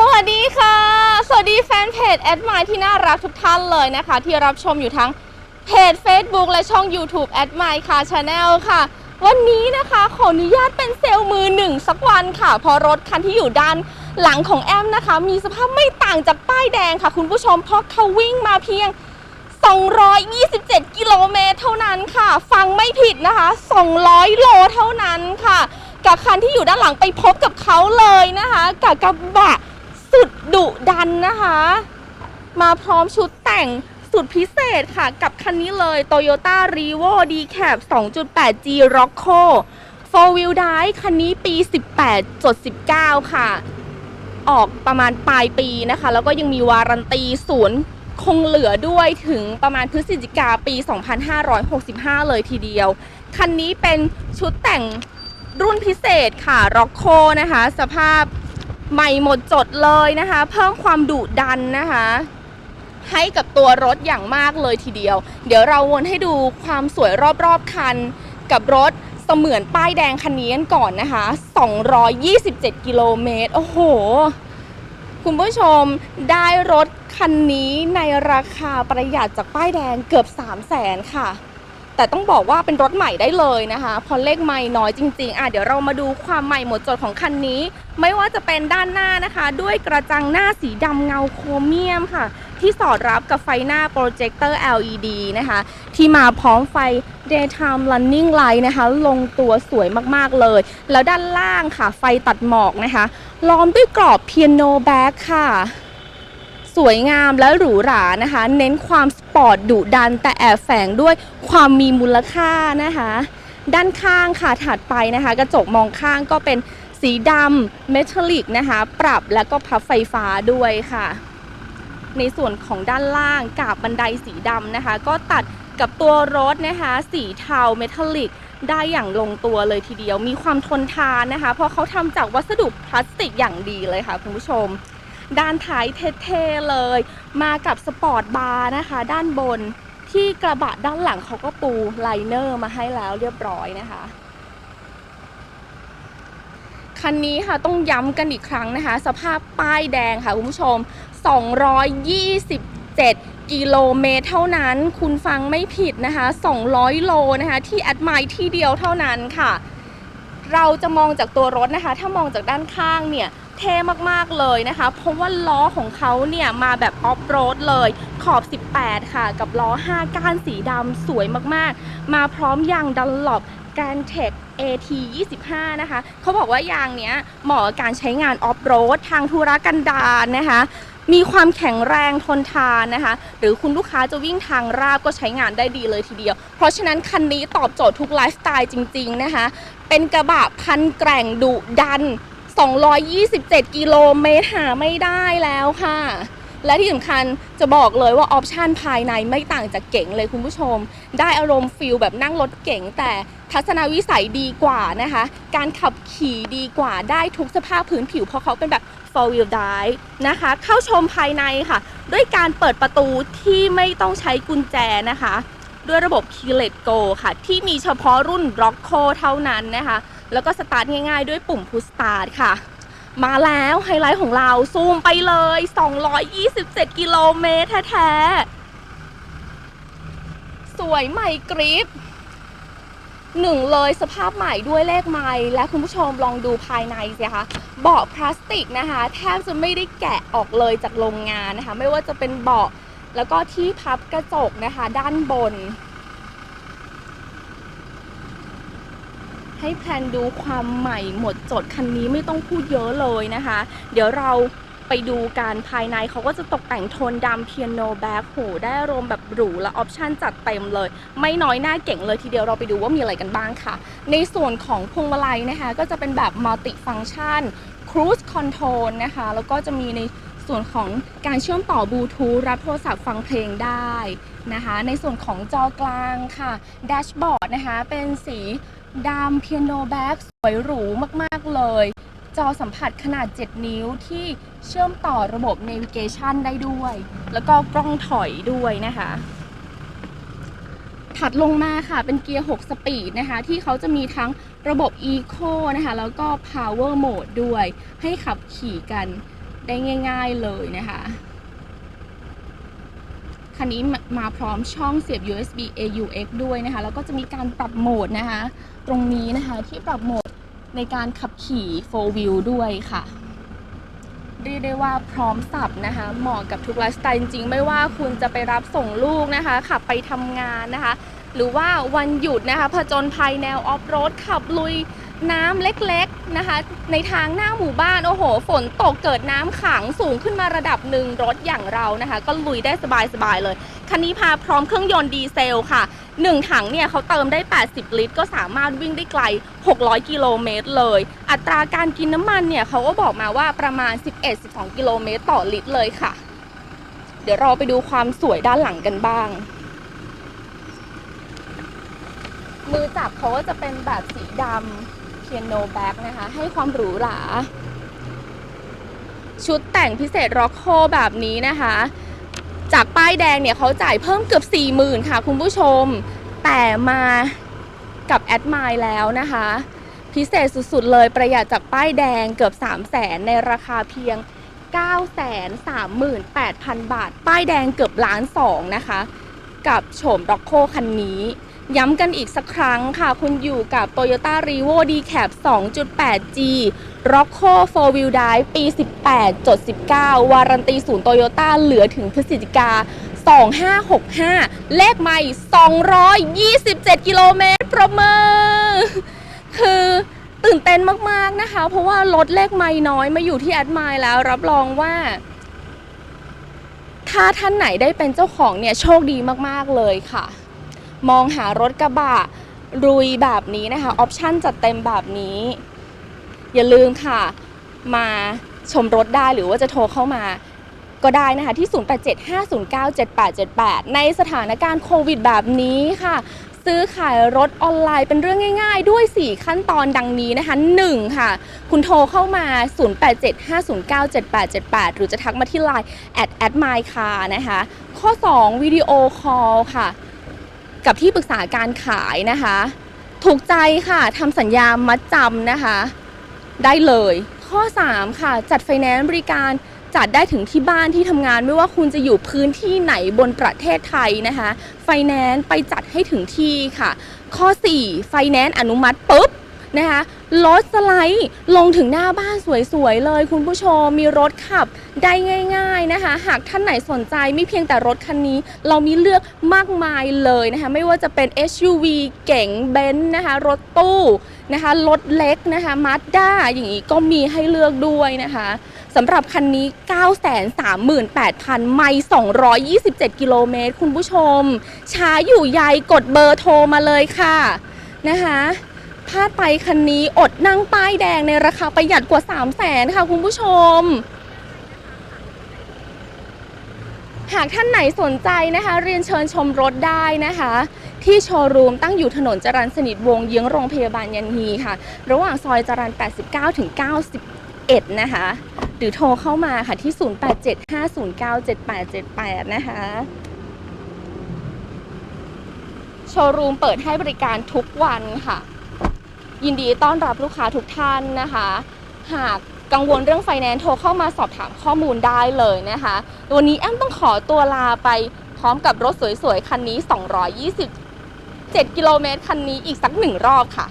สวัสดีค่ะ สวัสดีแฟนเพจแอดมายที่น่ารักทุกท่านเลยนะคะ ที่รับชมอยู่ทั้งเพจ Facebook และช่อง YouTube แอดมายค่ะชาแนลค่ะ วันนี้นะคะขออนุญาตเป็นเซลล์มือหนึ่งสักวันค่ะ เพราะรถคันที่อยู่ด้านหลังของแอมนะคะ มีสภาพไม่ต่างจากป้ายแดงค่ะ คุณผู้ชมเพราะเขาวิ่งมาเพียง 227 กิโลเมตรเท่านั้นค่ะ ฟังไม่ผิดนะคะ 200 โลเท่านั้นค่ะ กับคันที่อยู่ด้านหลังไปพบกับเขาเลยนะคะ กับกระบะ สุดดุดันนะคะ มาพร้อมชุดแต่งสุดพิเศษค่ะกับคันนี้เลย Toyota r e v o D-Cap 2.8G Rocco 4 Wheel Drive คันนี้ปี 18.19 ค่ะ ออกประมาณปลายปีนะคะ แล้วก็ยังมีวารันตีศูนย์คงเหลือด้วยถึงประมาณพฤศจิกาปี 2565 เลยทีเดียว คันนี้เป็นชุดแต่งรุ่นพิเศษค่ะ Rocco นะคะ สภาพ ใหม่หมดจดเลยนะคะ เพิ่มความดุดันนะคะ ให้กับตัวรถอย่างมากเลยทีเดียว เดี๋ยวเราวนให้ดูความสวยรอบๆคันกับรถเสมือนป้ายแดงคันนี้กันก่อนนะคะ 227 กิโลเมตร โอ้โห คุณผู้ชมได้รถคันนี้ในราคาประหยัดจากป้ายแดงเกือบ 3 0 0แสนค่ะ แต่ต้องบอกว่าเป็นรถใหม่ได้เลยนะคะเพราะเลขไม่น้อยจริงๆ อะเดี๋ยวเรามาดูความใหม่หมดจดของคันนี้ ไม่ว่าจะเป็นด้านหน้านะคะ ด้วยกระจังหน้าสีดำเงาโครเมียมค่ะ ที่สอดรับกับไฟหน้าโปรเจคเตอร์ LED นะคะ ที่มาพร้อมไฟ daytime running light นะคะ ลงตัวสวยมากๆเลย แล้วด้านล่างค่ะ ไฟตัดหมอกนะคะ ล้อมด้วยกรอบเปียโนแบ็กค่ะ สวยงามและหรูหรานะคะ เน้นความส ปอร์ตดุดัน แต่แอบแฝงด้วยความมีมูลค่านะคะ ด้านข้างค่ะถัดไปนะคะ กระจกมองข้างก็เป็นสีดำเมทัลลิกนะคะ ปรับแล้วก็พับไฟฟ้าด้วยค่ะ ในส่วนของด้านล่างกาบบันไดสีดำนะคะ ก็ตัดกับตัวรถนะคะ สีเทาเมทัลลิกได้อย่างลงตัวเลยทีเดียวมีความทนทานนะคะ เพราะเขาทำจากวัสดุพลาสติกอย่างดีเลยค่ะคุณผู้ชม ด้านท้ายเท่ๆเลย มากับสปอร์ตบาร์นะคะ ด้านบนที่กระบะด้านหลังเขาก็ปูไลเนอร์มาให้แล้วเรียบร้อยนะคะคันนี้ค่ะต้องย้ำกันอีกครั้งนะคะ สภาพป้ายแดงค่ะคุณผู้ชม 227 กิโลเมตรเท่านั้น คุณฟังไม่ผิดนะคะ 200 โลนะคะ ที่แอดไมที่เดียวเท่านั้นค่ะ เราจะมองจากตัวรถนะคะ ถ้ามองจากด้านข้างเนี่ย เท่มากๆเลยนะคะ เพราะว่าล้อของเขาเนี่ยมาแบบออฟโรดเลยขอบ 18 ค่ะ กับล้อ 5 ก้านสีดำสวยมากๆ มาพร้อมยางดันหลบแกนเทค AT 25 นะคะ เขาบอกว่ายางเนี้ยเหมาะกับการใช้งานออฟโรดทางธุรกันดารนะคะ มีความแข็งแรงทนทานนะคะ หรือคุณลูกค้าจะวิ่งทางราบก็ใช้งานได้ดีเลยทีเดียว เพราะฉะนั้นคันนี้ตอบโจทย์ทุกไลฟ์สไตล์จริง ๆ นะคะ เป็นกระบะพันแกร่งดุดัน 227 กิโลเมตรหาไม่ได้แล้วค่ะ และที่สำคัญจะบอกเลยว่าออปชันภายในไม่ต่างจากเก๋งเลยคุณผู้ชม ได้อารมณ์ฟิลแบบนั่งรถเก๋งแต่ทัศนวิสัยดีกว่านะคะ การขับขี่ดีกว่าได้ทุกสภาพพื้นผิวเพราะเขาเป็นแบบ four wheel drive นะคะ เข้าชมภายในค่ะ ด้วยการเปิดประตูที่ไม่ต้องใช้กุญแจนะคะ ด้วยระบบ Keyless Go ค่ะ ที่มีเฉพาะรุ่น Rocco เท่านั้นนะคะ แล้วก็สตาร์ทง่ายๆ ด้วยปุ่ม Push Start ค่ะ มาแล้วไฮไลท์ของเราซูมไปเลย 227 กิโลเมตรแท้ๆ สวยใหม่กริปหนึ่งเลยสภาพใหม่ด้วยเลขไม้และคุณผู้ชมลองดูภายในสิคะเบาะพลาสติกนะคะ แทบจะไม่ได้แกะออกเลยจากโรงงานนะคะ ไม่ว่าจะเป็นเบาะแล้วก็ที่พับกระจกนะคะ ด้านบน ให้แพลนดูความใหม่หมดจดคันนี้ไม่ต้องพูดเยอะเลยนะคะ เดี๋ยวเราไปดูกันภายในเขาก็จะตกแต่งโทนดำเพียโนแบ็คโหได้อารมณ์แบบหรูและออปชันจัดเต็มเลย ไม่น้อยหน้าเก่งเลยทีเดียวเราไปดูว่ามีอะไรกันบ้างค่ะ ในส่วนของพวงมาลัยนะคะ ก็จะเป็นแบบมัลติฟังชันครู e คอนโทรลนะคะ แล้วก็จะมีในส่วนของการเชื่อมต่อบลูทูธรับโทรศัพท์ฟังเพลงได้นะคะ ในส่วนของจอกลางค่ะแดชบอร์ดนะคะ เป็นสี ดำเปียโนแบ็กสวยหรูมากๆเลย จอสัมผัสขนาด 7 นิ้วที่เชื่อมต่อระบบ Navigation ได้ด้วย แล้วก็กล้องถอยด้วยนะคะ ถัดลงมาค่ะเป็นเกียร์ 6 สปีดนะคะ ที่เขาจะมีทั้งระบบ Eco นะคะ แล้วก็ Power Mode ด้วย ให้ขับขี่กันได้ง่าย ๆเลยนะคะ คันนี้มาพร้อมช่องเสียบ USB AUX ด้วยนะคะ แล้วก็จะมีการปรับโหมดนะคะ ตรงนี้นะคะที่ปรับโหมดในการขับขี่ 4 wheel ด้วยค่ะ เรียกได้ว่าพร้อมสับนะคะ เหมาะกับทุกไลฟ์สไตล์จริงๆ ไม่ว่าคุณจะไปรับส่งลูกนะคะ ขับไปทำงานนะคะ หรือว่าวันหยุดนะคะผจญภัยแนวออฟโรดขับลุยน้ำเล็กๆ นะคะ ในทางหน้าหมู่บ้านโอ้โห ฝนตกเกิดน้ำขังสูงขึ้นมาระดับหนึ่งรถอย่างเรานะคะ ก็ลุยได้สบายๆเลย คันนี้พาพร้อมเครื่องยนต์ดีเซลค่ะ 1 ถังเนี่ยเขาเติมได้ 80 ลิตร ก็สามารถวิ่งได้ไกล 600 กิโลเมตรเลย อัตราการกินน้ำมันเนี่ยเขาก็บอกมาว่าประมาณ 11-12 กิโลเมตรต่อลิตรเลยค่ะ เดี๋ยวเราไปดูความสวยด้านหลังกันบ้าง มือจับเขาก็จะเป็นแบบสีดำ เพียโนแบ็กนะคะ ให้ความหรูหรา ชุดแต่งพิเศษร็อกโคแบบนี้นะคะ จากป้ายแดงเนี่ยเขาจ่ายเพิ่มเกือบ 40,000 ค่ะคุณผู้ชม แต่มากับแอดมายแล้วนะคะ พิเศษสุดๆเลยประหยัดจากป้ายแดงเกือบ 3 0 0แสนในราคาเพียง 938,000 บาท ป้ายแดงเกือบล้านสองนะคะ กับโฉมร็อกโคคันนี้ ย้ำกันอีกสักครั้งค่ะ คุณอยู่กับ Toyota r e v o D-Cap 2.8G r o c c o 4 Wheel Drive ปี 18 จด 19 วารันตีศูนย์โตโยต้าเหลือถึงพฤศจิกา 2565 เลขใหม่ 227 กิโลเมตรประเมินคือตื่นเต้นมาก ๆ นะคะ เพราะว่ารถเลขไม่น้อยมาอยู่ที่แอดไมล์แล้วรับรองว่า ถ้าท่านไหนได้เป็นเจ้าของเนี่ย โชคดีมาก ๆ เลยค่ะ มองหารถกระบะรุยแบบนี้นะคะ ออปชั่นจัดเต็มแบบนี้ อย่าลืมค่ะ มาชมรถได้หรือว่าจะโทรเข้ามาก็ได้นะคะ ที่ 0875097878 ในสถานการณ์โควิดแบบนี้ค่ะ ซื้อขายรถออนไลน์เป็นเรื่องง่ายๆ ด้วย 4 ขั้นตอนดังนี้นะคะ 1 ค่ะ คุณโทรเข้ามา 0875097878 หรือจะทักมาที่ Line at at my car นะคะ ข้อ 2 วิดีโอคอลค่ะ กับที่ปรึกษาการขายนะคะ ถูกใจค่ะทำสัญญามัดจำนะคะ ได้เลย ข้อ 3 ค่ะ จัดไฟแนนซ์บริการจัดได้ถึงที่บ้านที่ทำงานไม่ว่าคุณจะอยู่พื้นที่ไหนบนประเทศไทยนะคะ ไฟแนนซ์ไปจัดให้ถึงที่ค่ะ ข้อ 4 ไฟแนนซ์อนุมัติปุ๊บ นะคะรถสไลด์ลงถึงหน้าบ้านสวยๆเลยคุณผู้ชมมีรถขับได้ง่ายๆนะคะ หากท่านไหนสนใจไม่เพียงแต่รถคันนี้ เรามีเลือกมากมายเลยนะคะไม่ว่าจะเป็น SUV เก๋งเบนซ์นะคะรถตู้นะคะรถเล็กนะคะมาสด้าอย่างนี้ก็มีให้เลือกด้วยนะคะสำหรับคันนี้ 938,000 ไมล์227 กิโลเมตร คุณผู้ชม ช้าอยู่ใยกดเบอร์โทรมาเลยค่ะนะคะ พลาดไปคันนี้อดนั่งป้ายแดงในราคาประหยัดกว่า 3 0 0แสนค่ะคุณผู้ชม หากท่านไหนสนใจนะคะ เรียนเชิญชมรถได้นะคะ ที่โชว์รูมตั้งอยู่ถนนจรัญสนิทวงเยื้องโรงพยาบาลยันฮีค่ะ ระหว่างซอยจรัญ89 ถึง 91 นะคะ หรือโทรเข้ามาค่ะที่ 0875097878 นะคะโชว์รูมเปิดให้บริการทุกวันค่ะ ยินดีต้อนรับลูกค้าทุกท่านนะคะ หากกังวลเรื่องไฟแนนซ์โทรเข้ามาสอบถามข้อมูลได้เลยนะคะ วันนี้แอมต้องขอตัวลาไปพร้อมกับรถสวยๆ คันนี้ 227 กิโลเมตร คันนี้อีกสักหนึ่งรอบค่ะ